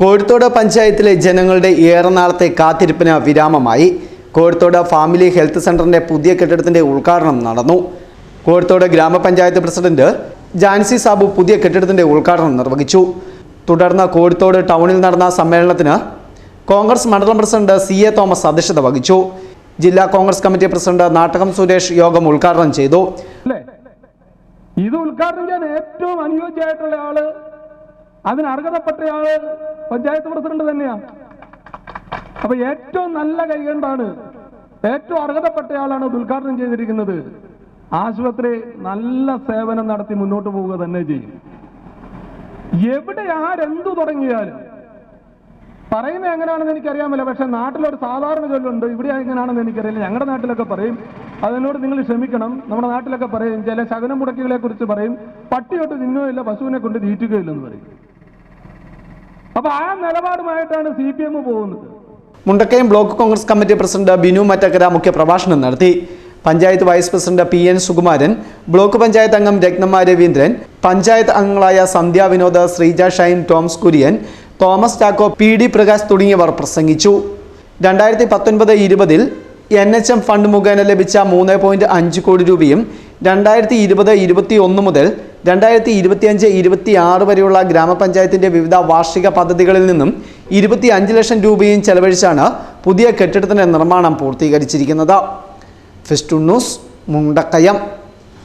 കോഴിത്തോട് പഞ്ചായത്തിലെ ജനങ്ങളുടെ ഏറെ നാളത്തെ കാത്തിരിപ്പിന് വിരാമമായി കോഴിത്തോട് ഫാമിലി ഹെൽത്ത് സെന്ററിന്റെ പുതിയ കെട്ടിടത്തിന്റെ ഉദ്ഘാടനം നടന്നു. കോഴിത്തോട് ഗ്രാമപഞ്ചായത്ത് പ്രസിഡന്റ് ജാൻസി സാബു പുതിയ കെട്ടിടത്തിന്റെ ഉദ്ഘാടനം നിർവഹിച്ചു. തുടർന്ന് കോഴിത്തോട് ടൗണിൽ നടന്ന സമ്മേളനത്തിന് കോൺഗ്രസ് മണ്ഡലം പ്രസിഡന്റ് സി എ തോമസ് അധ്യക്ഷത വഹിച്ചു. ജില്ലാ കോൺഗ്രസ് കമ്മിറ്റി പ്രസിഡന്റ് നാട്ടകം സുരേഷ് യോഗം ഉദ്ഘാടനം ചെയ്തു. ഇത് ഉദ്ഘാടനം ചെയ്യാൻ ഏറ്റവും അനുയോജ്യമായിട്ടുള്ള ആൾ അതിന് അർഹതപ്പെട്ട ആൾ പഞ്ചായത്ത് പ്രസിഡന്റ് തന്നെയാണ് അപ്പൊ ഏറ്റവും നല്ല കൈകണ്ടാണ് ഏറ്റവും അർഹതപ്പെട്ടയാളാണ് ഉദ്ഘാടനം ചെയ്തിരിക്കുന്നത്. ആശുപത്രി നല്ല സേവനം നടത്തി മുന്നോട്ട് പോവുക തന്നെ ചെയ്യും. എവിടെ ആരെന്തു തുടങ്ങിയാലും പറയുന്നത് എങ്ങനെയാണെന്ന് എനിക്കറിയാമല്ല. പക്ഷെ നാട്ടിലൊരു സാധാരണ ചൊല്ലുണ്ട്. ഇവിടെ എങ്ങനെയാണെന്ന് എനിക്കറിയില്ല. ഞങ്ങളുടെ നാട്ടിലൊക്കെ പറയും. അതിനോട് നിങ്ങൾ ക്ഷമിക്കണം. നമ്മുടെ നാട്ടിലൊക്കെ പറയും. ചില ശകനം മുടക്കികളെ കുറിച്ച് പറയും. പട്ടിയൊട്ട് തിന്നുകയില്ല പശുവിനെ കൊണ്ട് തീറ്റുകയില്ലെന്ന് പറയും. അപ്പൊ ആ നിലപാടുമായിട്ടാണ് സി പി എം പോകുന്നത്. Mundakayam block Congress committee president Binu Mattakkara മുഖ്യ പ്രഭാഷണം നടത്തി. Panchayat vice president P N Sukumaran block panchayat അംഗം രത്നമ്മ രവീന്ദ്രൻ പഞ്ചായത്ത് അംഗങ്ങളായ Sandhya Vinod Sreeja Shine Toms Kurian Thomas Chacko P D Prakash തുടങ്ങിയവർ പ്രസംഗിച്ചു. രണ്ടായിരത്തി പത്തൊൻപത് ഇരുപതിൽ എൻ എച്ച് എം ഫണ്ട് മുഖേന ലഭിച്ച മൂന്ന് പോയിന്റ് അഞ്ച് കോടി രൂപയും രണ്ടായിരത്തി ഇരുപത് ഇരുപത്തി ഒന്ന് മുതൽ രണ്ടായിരത്തി ഇരുപത്തിയഞ്ച് ഇരുപത്തി ആറ് വരെയുള്ള ഗ്രാമപഞ്ചായത്തിന്റെ വിവിധ വാർഷിക പദ്ധതികളിൽ നിന്നും ഇരുപത്തി അഞ്ച് ലക്ഷം രൂപയും ചെലവഴിച്ചാണ് പുതിയ കെട്ടിടത്തിന്റെ നിർമ്മാണം പൂർത്തീകരിച്ചിരിക്കുന്നത്. First News Mundakayam.